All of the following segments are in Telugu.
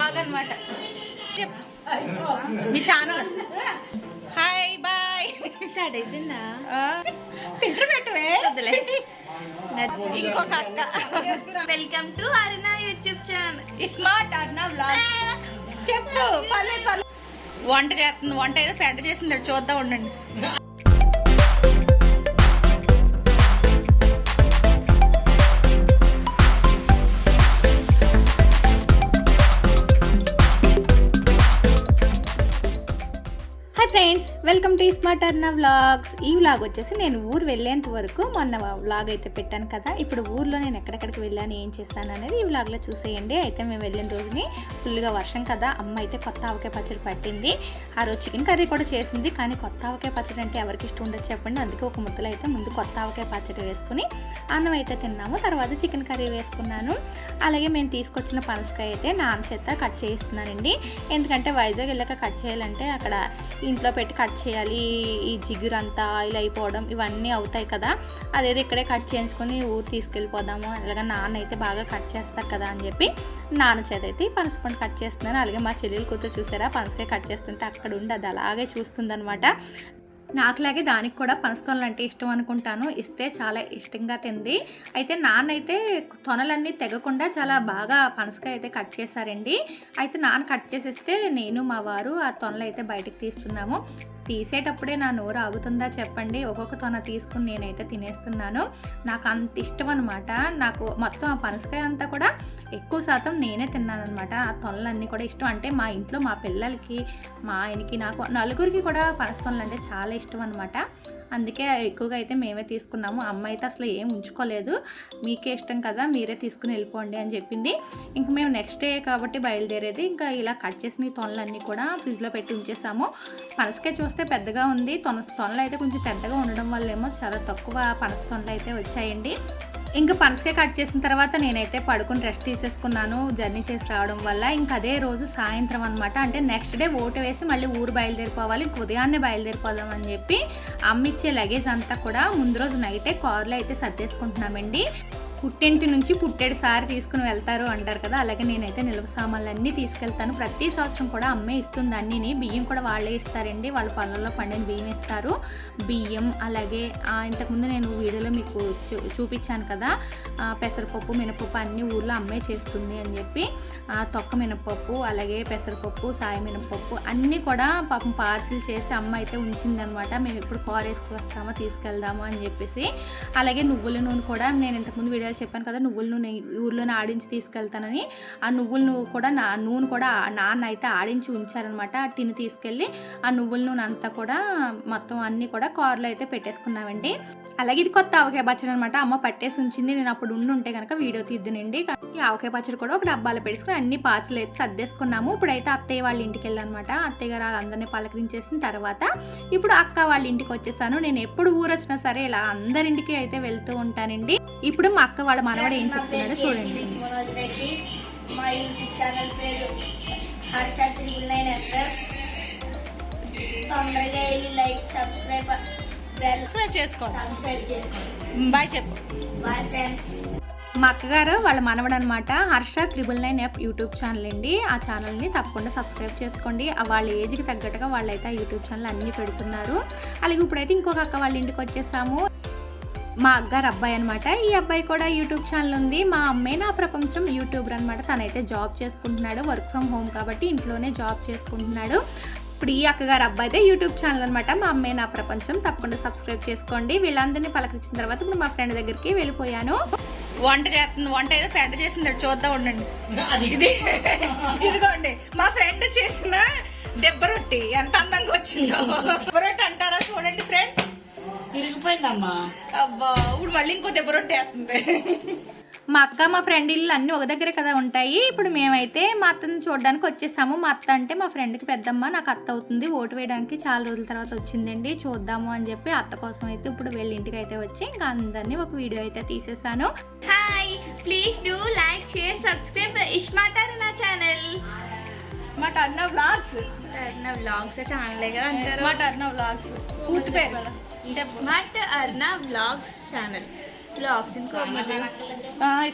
బాగనమాట. మీ ఛానల్ హాయ్ బాయ్ స్టార్ట్ అయిపోయిందా? ఫిల్టర్ పెట్టవే. వదిలే ఇంకొక అక్క. Welcome to Aruna YouTube channel smart అన్న వ్లాగ్ చెప్పు. పర్లేదు పర్లేదు. వంట చేస్తుంది వంట ఏదో పెంట చేసింది చూద్దాం ఉండండి. Hi friends welcome to smart Arna vlogs ఈ వ్లాగ్ వచ్చేసి నేను ఊరు వెళ్ళేంత వరకు మొన్న వ్లాగ్ అయితే పెట్టాను కదా. ఇప్పుడు ఊర్లో నేను ఎక్కడెక్కడికి వెళ్ళాను ఏం చేస్తాను అనేది ఈ వ్లాగ్లో చూసేయండి. అయితే మేము వెళ్ళిన రోజుని ఫుల్గా వర్షం కదా. అమ్మ అయితే కొత్త ఆవకాయ పచ్చడి పట్టింది. ఆ రోజు చికెన్ కర్రీ కూడా చేసింది కానీ కొత్త ఆవకాయ పచ్చడి అంటే ఎవరికి ఇష్టం ఉండదు చెప్పండి. అందుకే ఒక ముద్దలో అయితే ముందు కొత్త ఆవకాయ పచ్చడి వేసుకుని అన్నం అయితే తిన్నాము. తర్వాత చికెన్ కర్రీ వేసుకున్నాను. అలాగే మేము తీసుకొచ్చిన పనసకాయ అయితే నాన్న చేత కట్ చేయిస్తున్నానండి ఎందుకంటే వైజాగ్ వెళ్ళాక కట్ చేయాలంటే అక్కడ ఇంట్లో పెట్టి కట్ చేయాలి ఈ జిగురు అంతా ఆయిల్ అయిపోవడం ఇవన్నీ అవుతాయి కదా. అదేదో ఇక్కడే కట్ చేయించుకొని ఊరు తీసుకెళ్ళిపోదాము. అలాగే నాన్న అయితే బాగా కట్ చేస్తారు కదా అని చెప్పి నాన్న చేత అయితే ఈ కట్ చేస్తున్నాను. అలాగే మా చెల్లెలు కూతురు చూసారా? పనసకాయ కట్ చేస్తుంటే అక్కడ ఉండి అది అలాగే చూస్తుందనమాట నాకులాగే దానికి కూడా పనస్తోనలు అంటే ఇష్టం అనుకుంటాను ఇస్తే చాలా ఇష్టంగా తింది. అయితే నాన్నైతే తొనలన్నీ తెగకుండా చాలా బాగా పనసకాయ అయితే కట్ చేశారండి. అయితే నాన్న కట్ చేసేస్తే నేను మా వారు ఆ తొనలు అయితే బయటకు తీస్తున్నాము. తీసేటప్పుడే నా నోరు ఆగుతుందా చెప్పండి. ఒక్కొక్క తొన తీసుకుని నేనైతే తినేస్తున్నాను. నాకు అంత ఇష్టం అనమాట నాకు మొత్తం ఆ పనసకాయ అంతా కూడా ఎక్కువ శాతం నేనే తిన్నాను అనమాట ఆ తొనలన్నీ కూడా ఇష్టం. అంటే మా ఇంట్లో మా పిల్లలకి మా ఆయనకి నాకు నలుగురికి కూడా పనస తొనలు అంటే చాలా ఇష్టం అనమాట అందుకే ఎక్కువగా అయితే మేమే తీసుకున్నాము. అమ్మ అయితే అసలు ఏం ఉంచుకోలేదు. మీకే ఇష్టం కదా మీరే తీసుకుని వెళ్ళిపోండి అని చెప్పింది. ఇంక మేము నెక్స్ట్ డే కాబట్టి బయలుదేరేది. ఇంకా ఇలా కట్ చేసిన తొనలన్నీ కూడా ఫ్రిడ్జ్లో పెట్టి ఉంచేసాము. పనసకాయ చూస్తే పెద్దగా ఉంది. తొన తొనలు అయితే కొంచెం పెద్దగా ఉండడం వల్ల ఏమో చాలా తక్కువ పనస తొనలు అయితే వచ్చాయండి. ఇంకా పనసకాయ కట్ చేసిన తర్వాత నేనైతే పడుకుని రెస్ట్ తీసేసుకున్నాను. జర్నీ చేసి రావడం వల్ల ఇంకా అదే రోజు సాయంత్రం అనమాట అంటే నెక్స్ట్ డే ఓటు వేసి మళ్ళీ ఊరు బయలుదేరిపోవాలి. ఇంక ఉదయాన్నే బయలుదేరిపోదాం అని చెప్పి అమ్మిచ్చే లగేజ్ అంతా కూడా ముందు రోజు నైటే కార్లో అయితే సర్దేసుకుంటున్నామండి. పుట్టింటి నుంచి పుట్టేడు సారి తీసుకుని వెళ్తారు అంటారు కదా అలాగే నేనైతే నిల్వ సామాన్లు అన్నీ తీసుకెళ్తాను. ప్రతి సంవత్సరం కూడా అమ్మే ఇస్తుంది అన్నీని. బియ్యం కూడా వాళ్ళే ఇస్తారండి. వాళ్ళ పొలంలో పండిన బియ్యం ఇస్తారు. బియ్యం అలాగే ఇంతకుముందు నేను వీడియోలో మీకు చూ- చూపించాను కదా ఆ, పెసరపప్పు మినపప్పు అన్ని ఊర్లో అమ్మే చేస్తుంది అని చెప్పి తొక్క మినపప్పు అలాగే పెసరపప్పు సాయ మినపప్పు అన్నీ కూడా పాపం పార్సిల్ చేసి అమ్మ అయితే ఉంచిందనమాట. మేము ఎప్పుడు కార్ వేసుకువస్తామో తీసుకెళ్దాము అని చెప్పేసి అలాగే నువ్వుల నూనె కూడా నేను ఇంతకుముందు ముందుగా చెప్పాను కదా నువ్వుల నూనె ఊర్లోనే ఆడించి తీసుకెళ్తానని. ఆ నువ్వుల కూడా నా నూనె కూడా నాన్న అయితే ఆడించి ఉంచారనమాట. ఆ టిన్ తీసుకెళ్ళి ఆ నువ్వుల నూనె అంతా కూడా మొత్తం అన్నీ కూడా కార్లో అయితే పెట్టేసుకున్నామండి. అలాగే ఇది కొత్త ఆవకాయ పచ్చడి అనమాట అమ్మ పట్టేసి ఉంచింది. నేను అప్పుడు ఉండి ఉంటే కనుక వీడియో తీద్దునండి. ఈ ఆవకాయ పచ్చడి కూడా ఒక డబ్బాలో పెట్టుకుని అన్ని పార్సల్ అయితే సర్దేసుకున్నాము. ఇప్పుడైతే అత్తయ్య వాళ్ళ ఇంటికి వెళ్ళానమాట. అత్తయ్య గారు వాళ్ళందరినీ పలకరించేసిన తర్వాత ఇప్పుడు అక్క వాళ్ళ ఇంటికి వచ్చేసాను. నేను ఎప్పుడు ఊరు వచ్చినా సరే ఇలా అందరింటికి అయితే వెళ్తూ ఉంటానండి. ఇప్పుడు మా అక్క వాళ్ళ మనవడు ఏం చెప్తున్నాడో చూడండి. మా యూట్యూబ్ ఛానల్ పేరు హర్ష త్రిబుల్ నైన్ తొందరగా వెళ్ళి లైక్ సబ్స్క్రైబ్ సబ్స్క్రైబ్ చేసుకోండి బాయ్ చెప్పు. బాయ్ ఫ్రెండ్స్ మా అక్కగారు వాళ్ళ మనవడు అనమాట Harsha triple nine F YouTube channel అండి. ఆ ఛానల్ని తప్పకుండా సబ్స్క్రైబ్ చేసుకోండి. వాళ్ళ ఏజ్కి తగ్గట్టుగా వాళ్ళైతే ఆ యూట్యూబ్ ఛానల్ అన్నీ పెడుతున్నారు. అలాగే ఇప్పుడైతే ఇంకొక అక్క వాళ్ళ ఇంటికి వచ్చేసాము. మా అగ్గారు అబ్బాయి అనమాట. ఈ అబ్బాయి కూడా యూట్యూబ్ ఛానల్ ఉంది. మా అమ్మే నా ప్రపంచం యూట్యూబర్ అనమాట. తనైతే జాబ్ చేసుకుంటున్నాడు. వర్క్ ఫ్రమ్ హోమ్ కాబట్టి ఇంట్లోనే జాబ్ చేసుకుంటున్నాడు. ఇప్పుడు ఈ అక్కగారు అబ్బాయి అయితే యూట్యూబ్ ఛానల్ అనమాట మా అమ్మే నా ప్రపంచం. తప్పకుండా సబ్స్క్రైబ్ చేసుకోండి. వీళ్ళందరినీ పలకరించిన తర్వాత ఇప్పుడు మా ఫ్రెండ్ దగ్గరికి వెళ్ళిపోయాను. వంట చేస్తుంది. వంట ఏదో ఫ్రెండ్ చేసింది. చూద్దాం ఉండండి. ఇది. ఇదిగోండి. మా ఫ్రెండ్ చేసిన దెబ్బ రొట్టి. ఎంత అందంగా వచ్చిందో. దెబ్బ రొట్టి అంటారా చూడండి ఫ్రెండ్స్. ఇరిగిపోయిందమ్మా. అబ్బా ఇప్పుడు మళ్ళీ ఇంకో దెబ్బ రొట్టి వేస్తుంది. మా అక్క మా ఫ్రెండ్ ఇల్లు అన్నీ ఒక దగ్గరే కదా ఉంటాయి. ఇప్పుడు మేమైతే మా అత్తని చూడడానికి వచ్చేసాము. మా అత్త అంటే మా ఫ్రెండ్కి పెద్దమ్మ నాకు అత్త అవుతుంది. ఓటు వేయడానికి చాలా రోజుల తర్వాత వచ్చిందండి. చూద్దాము అని చెప్పి అత్త కోసం అయితే ఇప్పుడు వెళ్ళి ఇంటికి అయితే వచ్చి ఇంకా అందరినీ ఒక వీడియో అయితే తీసేసాను. Hi please do like share subscribe ismart Aruna channel మా టర్న బ్లాగ్స్ అరుణ వ్లాగ్స్ ఛానలే కదా అంటారు? మా టర్న బ్లాగ్స్ పూర్తి పేరు smart Arna vlogs channel blogs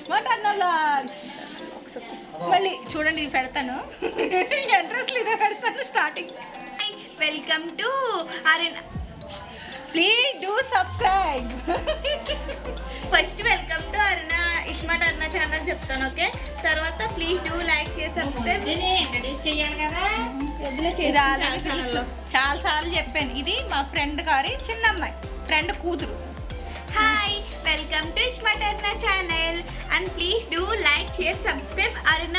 smart అన్న బ్లాగ్స్ మళ్ళీ చూడండి ఇది పెడతాను. ఎంట్రెస్ట్ ఇదే పెడతాను starting welcome to Aren please do subscribe first welcome to Aruna ismart Aruna channel చెప్తాను ఓకే తర్వాత please do like share subscribe చాలా సార్లు చెప్పాను. ఇది మా ఫ్రెండ్ గారి చిన్న అమ్మాయి ఫ్రెండ్ కూతురు. Welcome to ismart channel and please do like share subscribe Aruna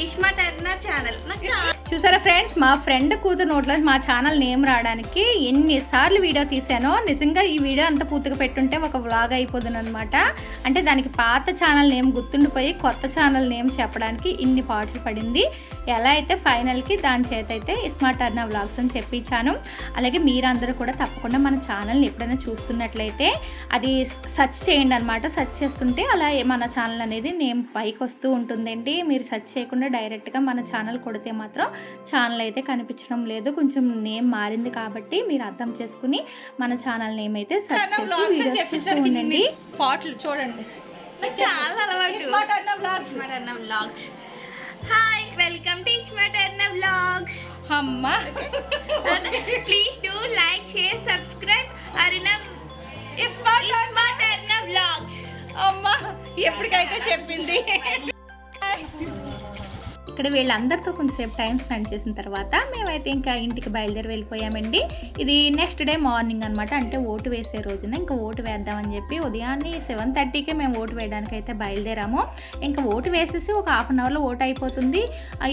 ismart channel నాకు చూసారా ఫ్రెండ్స్? మా ఫ్రెండ్ కూతురు నోట్లో మా ఛానల్ నేమ్ రావడానికి ఎన్నిసార్లు వీడియో తీసానో నిజంగా ఈ వీడియో అంత పూర్తిగా పెట్టుంటే ఒక వ్లాగ్ అయిపోతుందనమాట అంటే దానికి పాత ఛానల్ నేమ్ గుర్తుండిపోయి కొత్త ఛానల్ నేమ్ చెప్పడానికి ఇన్ని పాటలు పడింది. ఎలా అయితే ఫైనల్కి దాని చేత అయితే స్మార్ట్ అర్నా వ్లాగ్స్ అని చెప్పించాను అలాగే మీరందరూ కూడా తప్పకుండా మన ఛానల్ని ఎప్పుడైనా చూస్తున్నట్లయితే అది సెర్చ్ చేయండి అనమాట సెర్చ్ చేస్తుంటే అలా మన ఛానల్ అనేది నేమ్ పైకి వస్తూ ఉంటుందండి. మీరు సెర్చ్ చేయకుండా డైరెక్ట్గా మన ఛానల్ కొడితే మాత్రం ఛానల్ అయితే కనిపించడం లేదు. కొంచెం నేమ్ మారింది కాబట్టి మీరు అర్థం చేసుకుని మన ఛానల్ నేమ్ అయితే సెర్చ్ చేసి వీడియోస్ చూస్తూ ఉండండి. పాటలు చూడండి. నాకు చాలా అలవాటు. Aruna vlogs hi welcome to Aruna vlogs అమ్మా. Please do like share subscribe Aruna smart ismart Aruna vlogs అమ్మా ఎప్పటికైతే చెప్పింది. ఇక్కడ వీళ్ళందరితో కొంతసేపు టైం స్పెండ్ చేసిన తర్వాత మేమైతే ఇంకా ఇంటికి బయలుదేరి వెళ్ళిపోయామండి. ఇది నెక్స్ట్ డే మార్నింగ్ అనమాట అంటే ఓటు వేసే రోజున ఇంకా ఓటు వేద్దామని చెప్పి ఉదయాన్నే సెవెన్ థర్టీకే మేము ఓటు వేయడానికి అయితే బయలుదేరాము. ఇంకా ఓటు వేసేసి ఒక హాఫ్ అన్ అవర్లో ఓటు అయిపోతుంది.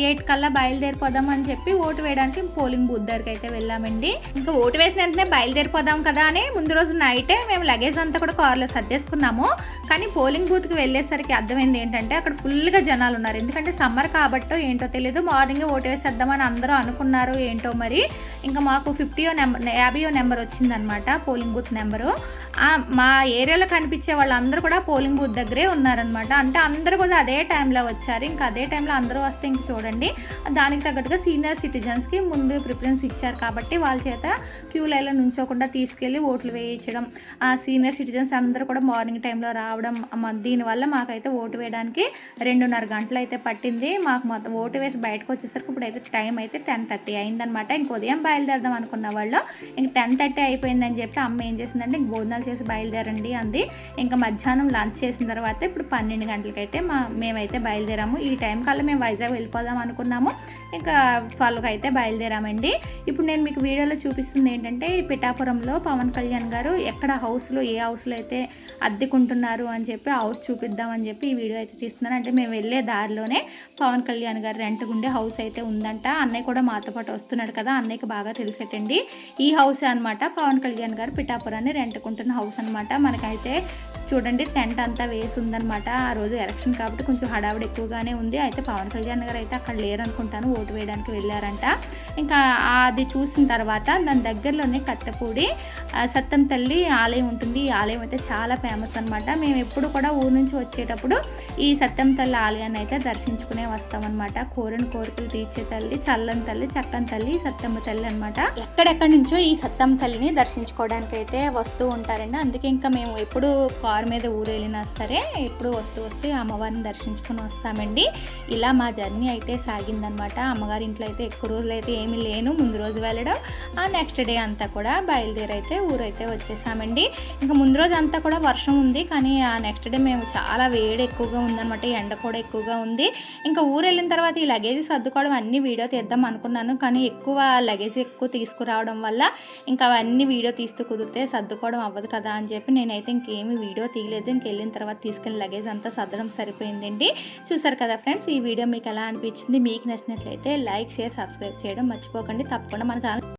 ఎయిట్ కల్లా బయలుదేరిపోదాం అని చెప్పి ఓటు వేయడానికి పోలింగ్ బూత్ దగ్గరికి అయితే వెళ్ళామండి. ఇంకా ఓటు వేసిన వెంటనే బయలుదేరిపోదాం కదా అని ముందు రోజు నైటే మేము లగేజ్ అంతా కూడా కార్లో సర్దేసుకున్నాము. కానీ పోలింగ్ బూత్కి వెళ్ళేసరికి అర్థమైంది ఏంటంటే అక్కడ ఫుల్గా జనాలు ఉన్నారు. ఎందుకంటే సమ్మర్ కాబట్టి ఏంటో తెలియదు మార్నింగ్ ఓటు వేసేద్దామని అందరూ అనుకున్నారు ఏంటో మరి. ఇంకా మాకు ఫిఫ్టీయో నెంబర్ యాభైయో నెంబర్ వచ్చిందనమాట పోలింగ్ బూత్ నెంబరు. మా ఏరియాలో కనిపించే వాళ్ళందరూ కూడా పోలింగ్ బూత్ దగ్గరే ఉన్నారనమాట అంటే అందరూ కూడా అదే టైంలో వచ్చారు. ఇంకా అదే టైంలో అందరూ వస్తే ఇంక చూడండి. దానికి తగ్గట్టుగా సీనియర్ సిటిజన్స్కి ముందు ప్రిఫరెన్స్ ఇచ్చారు కాబట్టి వాళ్ళ చేత క్యూ లైన్లో నుంచోకుండా తీసుకెళ్ళి ఓట్లు వేయించడం ఆ సీనియర్ సిటిజన్స్ అందరూ కూడా మార్నింగ్ టైంలో రావడం దీనివల్ల మాకైతే ఓటు వేయడానికి రెండున్నర గంటలు అయితే పట్టింది. మాకు మొత్తం ఓటు వేసి బయటకు వచ్చేసరికి ఇప్పుడు అయితే టైం అయితే టెన్ థర్టీ అయిందనమాట ఇంక ఉదయం బయలుదేరదాం అనుకున్న వాళ్ళు. ఇంక టెన్ థర్టీ అయిపోయిందని చెప్పి అమ్మ ఏం చేసిందంటే ఇంక భోజనాలు చేసి బయలుదేరండి అంది. ఇంకా మధ్యాహ్నం లంచ్ చేసిన తర్వాత ఇప్పుడు పన్నెండు గంటలకైతే మా మేమైతే బయలుదేరాము. ఈ టైం కల్లా మేము వైజాగ్ వెళ్ళిపోదాం అనుకున్నాము. ఇంకా ట్వెల్వ్కి అయితే బయలుదేరామండి. ఇప్పుడు నేను మీకు వీడియోలో చూపిస్తుంది ఏంటంటే పిఠాపురంలో పవన్ కళ్యాణ్ గారు ఎక్కడ హౌస్లో ఏ హౌస్లో అయితే అద్దెకుంటున్నారు అని చెప్పి హౌస్ చూపిద్దామని చెప్పి ఈ వీడియో అయితే తీస్తున్నాను. అంటే మేము వెళ్ళే దారిలోనే పవన్ కళ్యాణ్ గారు రెంట్ ఉండే హౌస్ అయితే ఉందంట. అన్నయ్య కూడా మాతో పాటు వస్తున్నాడు కదా అన్నయ్యకి బాగా తెలిసేటండి. ఈ హౌస్ అనమాట పవన్ కళ్యాణ్ గారు పిఠాపురాన్ని రెంట్కుంటున్న హౌస్ అనమాట మనకైతే చూడండి టెంట్ అంతా వేసి ఉందన్నమాట ఆ రోజు ఎలక్షన్ కాబట్టి కొంచెం హడావిడి ఎక్కువగానే ఉంది. అయితే పవన్ కళ్యాణ్ గారు అయితే అక్కడ లేరనుకుంటాను ఓటు వేయడానికి వెళ్ళారంట. ఇంకా అది చూసిన తర్వాత దాని దగ్గరలోనే కత్తపూడి సత్తం తల్లి ఆలయం ఉంటుంది. ఈ ఆలయం అయితే చాలా ఫేమస్ అనమాట మేము ఎప్పుడు కూడా ఊరు నుంచి వచ్చేటప్పుడు ఈ సత్యం తల్లి ఆలయాన్ని అయితే దర్శించుకునే వస్తామన్నమాట. కోరిన కోరికలు తీర్చే తల్లి చల్లని తల్లి చక్కని తల్లి సత్యమ్మ తల్లి అనమాట ఎక్కడెక్కడి నుంచో ఈ సత్యమ్మ తల్లిని దర్శించుకోవడానికి అయితే వస్తూ ఉంటారండి. అందుకే ఇంకా మేము ఎప్పుడు కారు మీద ఊరు వెళ్ళినా సరే ఎప్పుడు వస్తూ వస్తూ అమ్మవారిని దర్శించుకుని వస్తామండి. ఇలా మా జర్నీ అయితే సాగిందనమాట. అమ్మగారి ఇంట్లో అయితే ఎక్కువ రోజులు అయితే ఏమీ లేను. ముందు రోజు వెళ్ళడం ఆ నెక్స్ట్ డే అంతా కూడా బయలుదేరి అయితే ఊరైతే వచ్చేసామండి. ఇంకా ముందు రోజు అంతా కూడా వర్షం ఉంది కానీ ఆ నెక్స్ట్ డే మేము చాలా వేడి ఎక్కువగా ఉందన్నమాట ఎండ కూడా ఎక్కువగా ఉంది. ఇంకా ఊరు వెళ్ళిన తర్వాత ఈ లగేజ్ సర్దుకోవడం అన్ని వీడియో తీద్దాం అనుకున్నాను కానీ ఎక్కువ లగేజ్ ఎక్కువ తీసుకురావడం వల్ల ఇంకా అవన్నీ వీడియో తీస్తూ కుదిరితే సర్దుకోవడం అవ్వదు కదా అని చెప్పి నేనైతే వీడియో వీడియో తీయలేదు. ఇంకెళ్ళిన తర్వాత తీసుకెళ్ళిన లగేజ్ అంతా సర్దడం సరిపోయిందండి. చూసారు కదా ఫ్రెండ్స్ ఈ వీడియో మీకు ఎలా అనిపించింది? మీకు నచ్చినట్లయితే లైక్ షేర్ సబ్స్క్రైబ్ చేయడం మర్చిపోకండి. తప్పకుండా మన ఛానల్